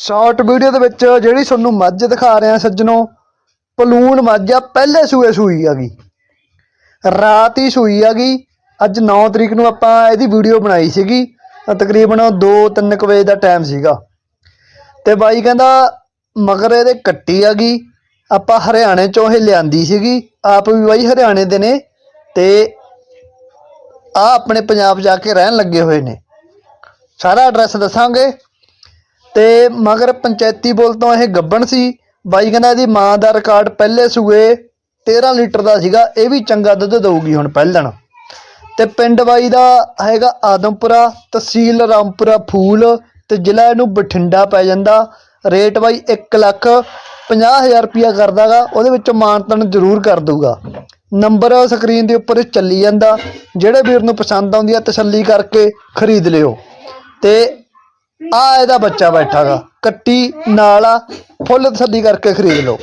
Short video ਦੇ ਵਿੱਚ ਜਿਹੜੀ ਤੁਹਾਨੂੰ ਮੱਝ ਦਿਖਾ ਰਹੇ ਆ ਸੱਜਣੋ, ਪਲੂਨ ਮੱਝ ਆ, ਪਹਿਲੇ ਸੂਏ ਸੂਈ ਆ ਗਈ ਰਾਤ ਹੀ ਸੂਈ ਆ ਗਈ ਅੱਜ 9 ਤਰੀਕ ਨੂੰ ਆਪਾਂ ਇਹਦੀ ਵੀਡੀਓ ਬਣਾਈ ਸੀਗੀ। ਤਾਂ ਤਕਰੀਬਨ 2-3 ਵਜੇ ਦਾ ਟਾਈਮ ਸੀਗਾ। ਤੇ ਬਾਈ ਕਹਿੰਦਾ, ਮਗਰ ਇਹਦੇ ਕੱਟੀ ਆ ਗਈ ਆਪਾਂ ਹਰਿਆਣੇ ਚੋਂ ਇਹ ਲਿਆਂਦੀ ਸੀਗੀ। ਆਪ ਵੀ ਬਾਈ ਹਰਿਆਣੇ ਦੇ ਨੇ ਤੇ ਆ ਆਪਣੇ ਪੰਜਾਬ ਜਾ ਕੇ ਰਹਿਣ ਲੱਗੇ ਹੋਏ ਨੇ। ਸਾਰਾ ਐਡਰੈਸ ਦੱਸਾਂਗੇ। ਤੇ ਮਗਰ ਪੰਚਾਇਤੀ ਬੋਲ ਤੋਂ ਇਹ ਗੱਬਣ ਸੀ। ਬਾਈ ਕਹਿੰਦਾ ਇਹਦੀ ਮਾਂ ਦਾ ਰਿਕਾਰਡ ਪਹਿਲੇ ਸੂਏ 13 ਲੀਟਰ ਦਾ ਸੀਗਾ, ਇਹ ਵੀ ਚੰਗਾ ਦੁੱਧ ਦੇਊਗੀ ਹੁਣ ਪਹਿਲਣ ਤੇ ਪਿੰਡ ਬਾਈ ਦਾ ਹੈਗਾ ਆਦਮਪੁਰਾ, ਤਹਿਸੀਲ ਰਾਮਪੁਰਾ ਫੂਲ ਤੇ ਜ਼ਿਲ੍ਹਾ ਇਹਨੂੰ ਬਠਿੰਡਾ ਪੈ ਜਾਂਦਾ। ਰੇਟ ਬਾਈ 1 ਲੱਖ 50000 ਰੁਪਿਆ ਕਰਦਾਗਾ, ਉਹਦੇ ਵਿੱਚੋਂ ਮਾਨਤਨ ਜ਼ਰੂਰ ਕਰ ਦਊਗਾ। ਨੰਬਰ ਸਕਰੀਨ ਦੇ ਉੱਪਰ ਚੱਲੀ ਜਾਂਦਾ। ਜਿਹੜੇ ਵੀਰ ਨੂੰ ਪਸੰਦ ਆਉਂਦੀ ਆ ਤਸੱਲੀ ਕਰਕੇ ਖਰੀਦ ਲਿਓ। ਤੇ ਆ ਇਹਦਾ ਬੱਚਾ ਬੈਠਾਗਾ ਕੱਟੀ ਨਾਲ ਆ ਫੁੱਲ ਤਸੱਲੀ ਕਰਕੇ ਖਰੀਦ ਲਓ।